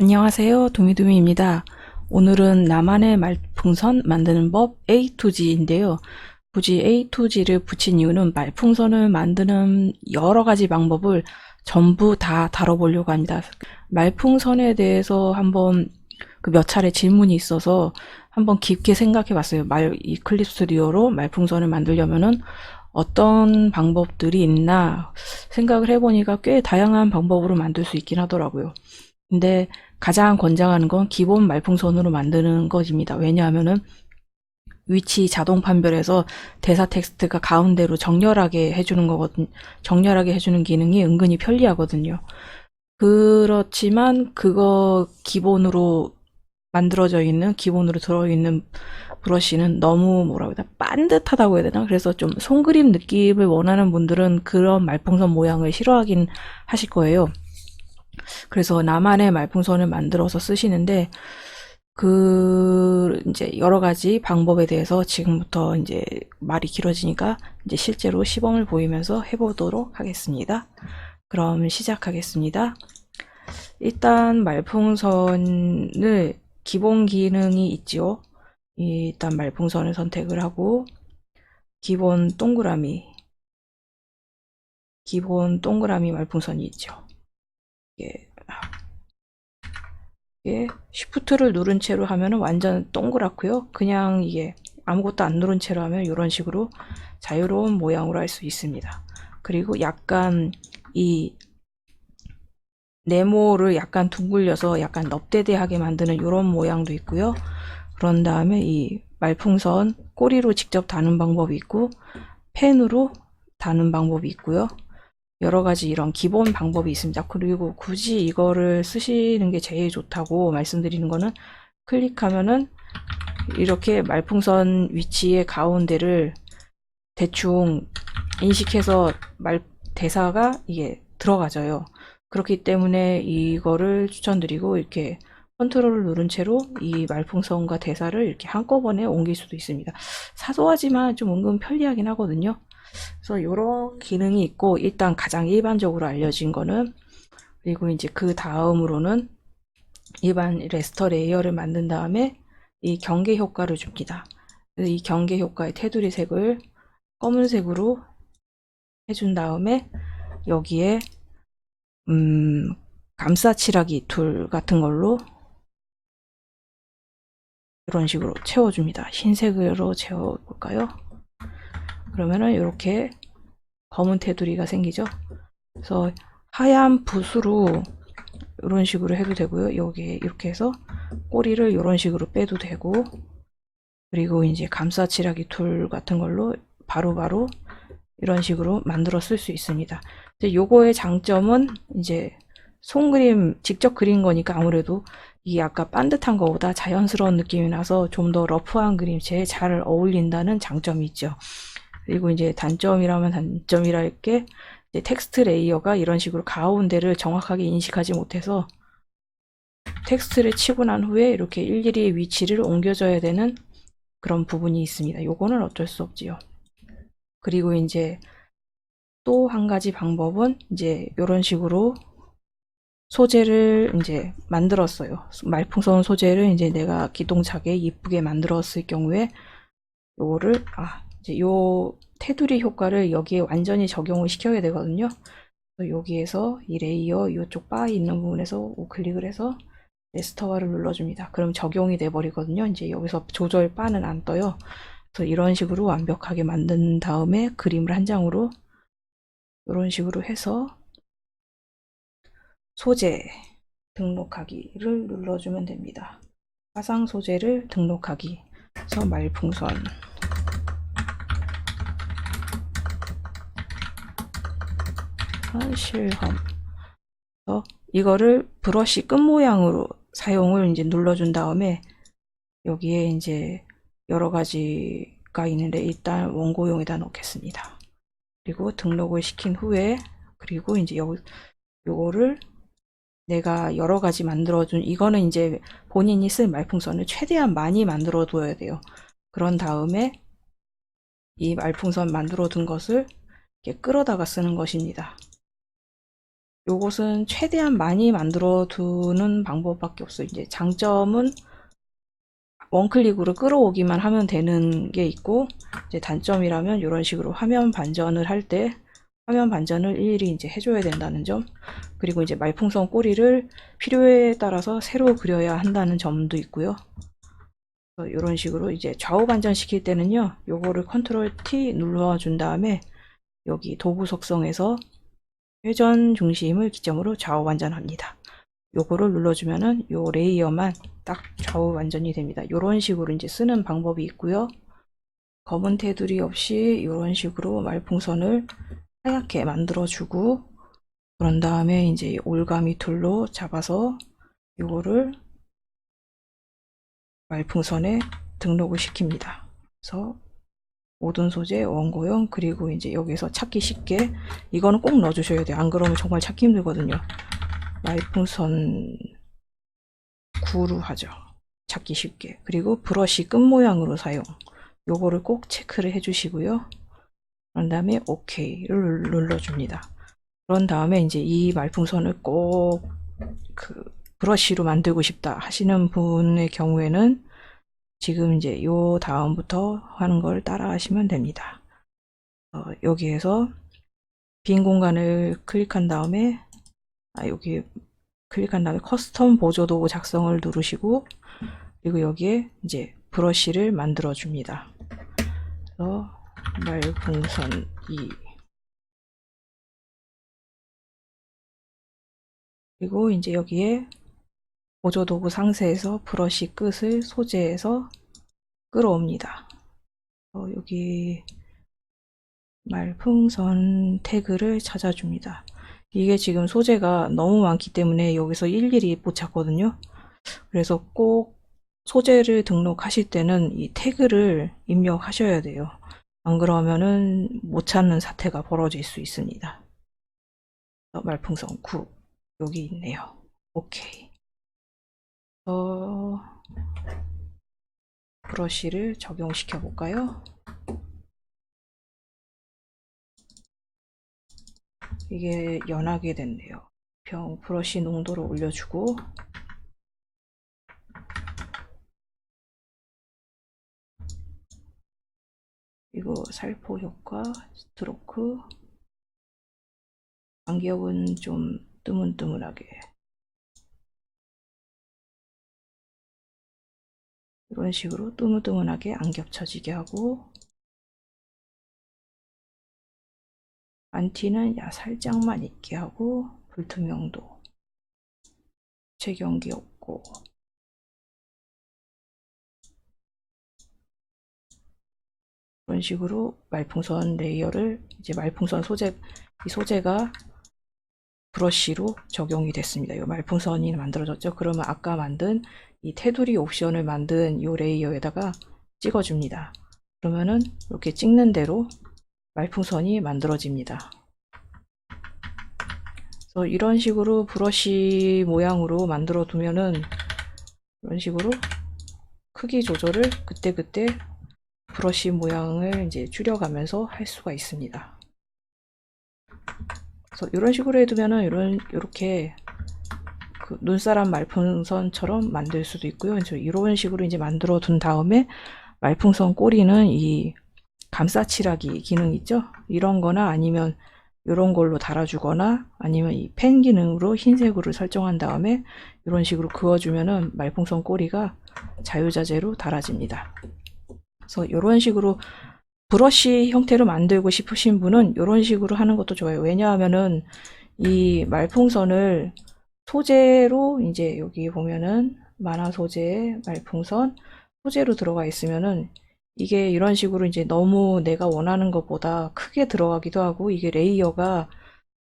안녕하세요. 도미도미입니다. 오늘은 나만의 말풍선 만드는 법 A to G인데요. 굳이 A to G를 붙인 이유는 말풍선을 만드는 여러 가지 방법을 전부 다 다뤄보려고 합니다. 말풍선에 대해서 한번 그몇 차례 질문이 있어서 한번 깊게 생각해 봤어요. 말, 이 클립 스튜디오로 말풍선을 만들려면은 어떤 방법들이 있나 생각을 해보니까 꽤 다양한 방법으로 만들 수 있긴 하더라고요. 근데 가장 권장하는 건 기본 말풍선으로 만드는 것입니다. 왜냐하면은 위치 자동 판별해서 대사 텍스트가 가운데로 정렬하게 해주는 거거든, 정렬하게 해주는 기능이 은근히 편리하거든요. 그렇지만 그거 기본으로 만들어져 있는, 기본으로 들어있는 브러쉬는 너무 뭐라고 해야 되나, 반듯하다고 해야 되나? 그래서 좀 손그림 느낌을 원하는 분들은 그런 말풍선 모양을 싫어하긴 하실 거예요. 그래서 나만의 말풍선을 만들어서 쓰시는데 그 이제 여러 가지 방법에 대해서 지금부터 이제 말이 길어지니까 이제 실제로 시범을 보이면서 해보도록 하겠습니다. 그럼 시작하겠습니다. 일단 말풍선을 기본 기능이 있죠. 일단 말풍선을 선택을 하고 기본 동그라미 기본 동그라미 말풍선이 있죠. 이게 이게 쉬프트를 누른 채로 하면은 완전 동그랗고요. 그냥 이게 아무것도 안 누른 채로 하면 이런 식으로 자유로운 모양으로 할 수 있습니다. 그리고 약간 이 네모를 약간 둥글려서 약간 넙대대하게 만드는 이런 모양도 있고요. 그런 다음에 이 말풍선 꼬리로 직접 다는 방법이 있고 펜으로 다는 방법이 있고요. 여러 가지 이런 기본 방법이 있습니다. 그리고 굳이 이거를 쓰시는 게 제일 좋다고 말씀드리는 거는 클릭하면은 이렇게 말풍선 위치의 가운데를 대충 인식해서 말 대사가 이게 들어가져요. 그렇기 때문에 이거를 추천드리고 이렇게 컨트롤을 누른 채로 이 말풍선과 대사를 이렇게 한꺼번에 옮길 수도 있습니다. 사소하지만 좀 은근 편리하긴 하거든요. 그래서 이런 기능이 있고 일단 가장 일반적으로 알려진 거는 그리고 이제 그 다음으로는 일반 레스터 레이어를 만든 다음에 이 경계 효과를 줍니다. 이 경계 효과의 테두리 색을 검은색으로 해준 다음에 여기에 음, 감싸칠하기 툴 같은 걸로 이런 식으로 채워줍니다. 흰색으로 채워볼까요? 그러면은 이렇게 검은 테두리가 생기죠. 그래서 하얀 붓으로 이런 식으로 해도 되고요. 여기 이렇게 해서 꼬리를 이런 식으로 빼도 되고 그리고 이제 감싸칠하기 툴 같은 걸로 바로바로 바로 이런 식으로 만들어 쓸 수 있습니다. 이제 요거의 장점은 이제 손그림 직접 그린 거니까 아무래도 이 아까 반듯한 거보다 자연스러운 느낌이 나서 좀 더 러프한 그림체에 잘 어울린다는 장점이 있죠. 그리고 이제 단점이라면 단점이랄 게 텍스트 레이어가 이런 식으로 가운데를 정확하게 인식하지 못해서 텍스트를 치고 난 후에 이렇게 일일이 위치를 옮겨줘야 되는 그런 부분이 있습니다. 요거는 어쩔 수 없지요. 그리고 이제 또 한 가지 방법은 이제 이런 식으로 소재를 이제 만들었어요. 말풍선 소재를 이제 내가 기동차게 이쁘게 만들었을 경우에 요거를 아 이제 요 테두리 효과를 여기에 완전히 적용을 시켜야 되거든요. 여기에서 이 레이어 이쪽 바 있는 부분에서 우클릭을 해서 레스터화를 눌러줍니다. 그럼 적용이 돼 버리거든요. 이제 여기서 조절 바는 안 떠요. 그래서 이런 식으로 완벽하게 만든 다음에 그림을 한 장으로 이런 식으로 해서 소재 등록하기를 눌러주면 됩니다. 화상 소재를 등록하기. 그래서 말풍선 어, 이거를 브러쉬 끝 모양으로 사용을 이제 눌러준 다음에 여기에 이제 여러 가지가 있는데 일단 원고용에다 넣겠습니다. 그리고 등록을 시킨 후에 그리고 이제 요, 요거를 내가 여러 가지 만들어준 이거는 이제 본인이 쓸 말풍선을 최대한 많이 만들어 둬야 돼요. 그런 다음에 이 말풍선 만들어 둔 것을 이렇게 끌어다가 쓰는 것입니다. 요것은 최대한 많이 만들어 두는 방법밖에 없어요. 이제 장점은 원클릭으로 끌어오기만 하면 되는 게 있고, 이제 단점이라면 이런 식으로 화면 반전을 할 때 화면 반전을 일일이 이제 해줘야 된다는 점, 그리고 이제 말풍선 꼬리를 필요에 따라서 새로 그려야 한다는 점도 있고요. 이런 식으로 이제 좌우 반전 시킬 때는요, 요거를 컨트롤 T 눌러준 다음에 여기 도구 속성에서 회전 중심을 기점으로 좌우 반전합니다. 요거를 눌러주면은 요 레이어만 딱 좌우 반전이 됩니다. 요런 식으로 이제 쓰는 방법이 있고요. 검은 테두리 없이 요런 식으로 말풍선을 하얗게 만들어주고 그런 다음에 이제 올가미 툴로 잡아서 요거를 말풍선에 등록을 시킵니다. 그래서 모든 소재 원고형 그리고 이제 여기서 찾기 쉽게 이거는 꼭 넣어 주셔야 돼요. 안 그러면 정말 찾기 힘들거든요. 말풍선 구로 하죠. 찾기 쉽게. 그리고 브러쉬 끝 모양으로 사용. 요거를 꼭 체크를 해 주시고요. 그런 다음에 OK를 눌러줍니다. 그런 다음에 이제 이 말풍선을 꼭 그 브러쉬로 만들고 싶다 하시는 분의 경우에는 지금 이제 요 다음부터 하는 걸 따라 하시면 됩니다. 어, 여기에서 빈 공간을 클릭한 다음에 아, 여기 클릭한 다음에 커스텀 보조 도구 작성을 누르시고 그리고 여기에 이제 브러쉬를 만들어 줍니다. 그래서 말풍선 2 그리고 이제 여기에 보조 도구 상세에서 브러쉬 끝을 소재에서 끌어옵니다. 어, 여기 말풍선 태그를 찾아줍니다. 이게 지금 소재가 너무 많기 때문에 여기서 일일이 못 찾거든요. 그래서 꼭 소재를 등록하실 때는 이 태그를 입력하셔야 돼요. 안 그러면은 못 찾는 사태가 벌어질 수 있습니다. 어, 말풍선 9 여기 있네요. 오케이. 어, 브러쉬를 적용시켜 볼까요? 이게 연하게 됐네요. 병 브러쉬 농도를 올려주고 이거 살포 효과, 스트로크 간격은 좀 뜨문뜨문하게 이런 식으로 뜨문뜨문하게 안 겹쳐지게 하고 안티는 야 살짝만 있게 하고 불투명도 체경기 없고. 이런 식으로 말풍선 레이어를 이제 말풍선 소재 이 소재가 브러쉬로 적용이 됐습니다. 이 말풍선이 만들어졌죠. 그러면 아까 만든 이 테두리 옵션을 만든 이 레이어에다가 찍어줍니다. 그러면은 이렇게 찍는 대로 말풍선이 만들어집니다. 그래서 이런 식으로 브러쉬 모양으로 만들어 두면은 이런 식으로 크기 조절을 그때그때 브러쉬 모양을 이제 줄여가면서 할 수가 있습니다. 그래서 이런 식으로 해두면은 이런 이렇게 그 눈사람 말풍선처럼 만들 수도 있고요. 이런 식으로 이제 만들어 둔 다음에 말풍선 꼬리는 이 감싸칠하기 기능 있죠? 이런 거나 아니면 이런 걸로 달아주거나 아니면 이 펜 기능으로 흰색으로 설정한 다음에 이런 식으로 그어주면은 말풍선 꼬리가 자유자재로 달아집니다. 그래서 이런 식으로 브러쉬 형태로 만들고 싶으신 분은 이런 식으로 하는 것도 좋아요. 왜냐하면은 이 말풍선을 소재로 이제 여기 보면은 만화 소재 말풍선 소재로 들어가 있으면은 이게 이런 식으로 이제 너무 내가 원하는 것보다 크게 들어가기도 하고 이게 레이어가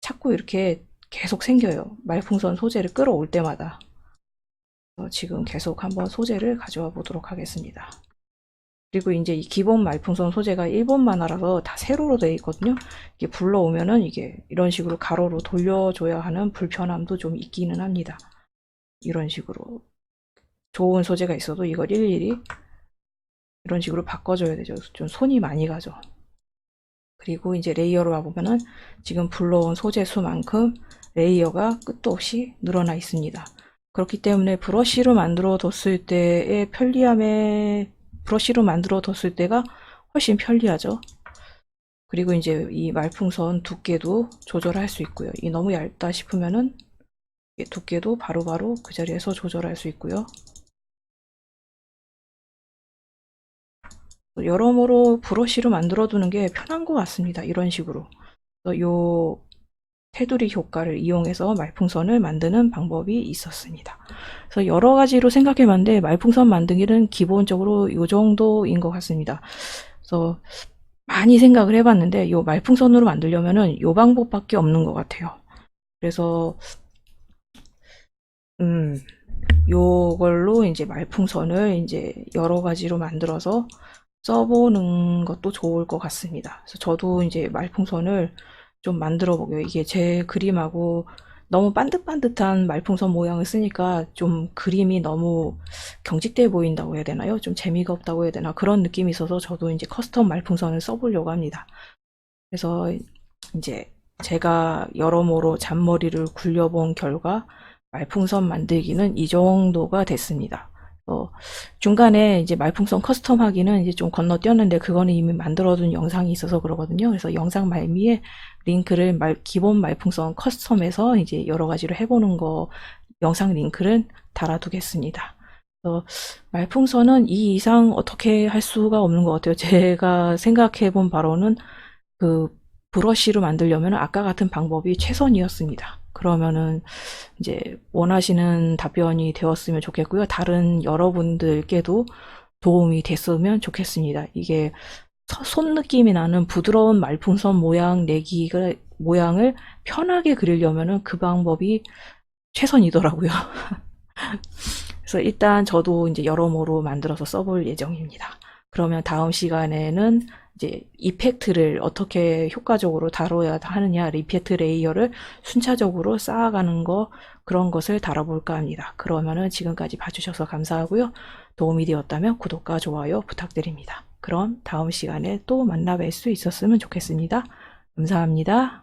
자꾸 이렇게 계속 생겨요. 말풍선 소재를 끌어올 때마다. 지금 계속 한번 소재를 가져와 보도록 하겠습니다. 그리고 이제 이 기본 말풍선 소재가 일본 만화라서 다 세로로 되어 있거든요. 이게 불러오면은 이게 이런 식으로 가로로 돌려줘야 하는 불편함도 좀 있기는 합니다. 이런 식으로 좋은 소재가 있어도 이걸 일일이 이런 식으로 바꿔줘야 되죠. 좀 손이 많이 가죠. 그리고 이제 레이어로 와보면은 지금 불러온 소재 수만큼 레이어가 끝도 없이 늘어나 있습니다. 그렇기 때문에 브러쉬로 만들어 뒀을 때의 편리함에 브러쉬로 만들어 뒀을 때가 훨씬 편리하죠. 그리고 이제 이 말풍선 두께도 조절할 수 있고요. 이 너무 얇다 싶으면은 이 두께도 바로 바로 그 자리에서 조절할 수 있고요. 여러모로 브러쉬로 만들어 두는 게 편한 것 같습니다. 이런 식으로. 요 테두리 효과를 이용해서 말풍선을 만드는 방법이 있었습니다. 그래서 여러 가지로 생각해 봤는데 말풍선 만들기는 기본적으로 이 정도인 것 같습니다. 그래서 많이 생각을 해봤는데 요 말풍선으로 만들려면은 요 방법밖에 없는 것 같아요. 그래서 음 요걸로 이제 말풍선을 이제 여러 가지로 만들어서 써보는 것도 좋을 것 같습니다. 그래서 저도 이제 말풍선을 좀 만들어 보고요. 이게 제 그림하고 너무 반듯반듯한 말풍선 모양을 쓰니까 좀 그림이 너무 경직돼 보인다고 해야 되나요? 좀 재미가 없다고 해야 되나? 그런 느낌이 있어서 저도 이제 커스텀 말풍선을 써보려고 합니다. 그래서 이제 제가 여러모로 잔머리를 굴려본 결과 말풍선 만들기는 이 정도가 됐습니다. 어, 중간에 이제 말풍선 커스텀 하기는 이제 좀 건너뛰었는데 그거는 이미 만들어둔 영상이 있어서 그러거든요. 그래서 영상 말미에 링크를 말, 기본 말풍선 커스텀에서 이제 여러 가지로 해보는 거 영상 링크를 달아두겠습니다. 그래서 말풍선은 이 이상 어떻게 할 수가 없는 것 같아요. 제가 생각해 본 바로는 그 브러쉬로 만들려면 아까 같은 방법이 최선이었습니다. 그러면은 이제 원하시는 답변이 되었으면 좋겠고요. 다른 여러분들께도 도움이 됐으면 좋겠습니다. 이게 서- 손 느낌이 나는 부드러운 말풍선 모양 내기가 모양을 편하게 그리려면은 그 방법이 최선이더라고요. 그래서 일단 저도 이제 여러모로 만들어서 써볼 예정입니다. 그러면 다음 시간에는 이제 이펙트를 어떻게 효과적으로 다뤄야 하느냐, 리페트 레이어를 순차적으로 쌓아가는 거, 그런 것을 다뤄볼까 합니다. 그러면은 지금까지 봐주셔서 감사하고요. 도움이 되었다면 구독과 좋아요 부탁드립니다. 그럼 다음 시간에 또 만나 뵐 수 있었으면 좋겠습니다. 감사합니다.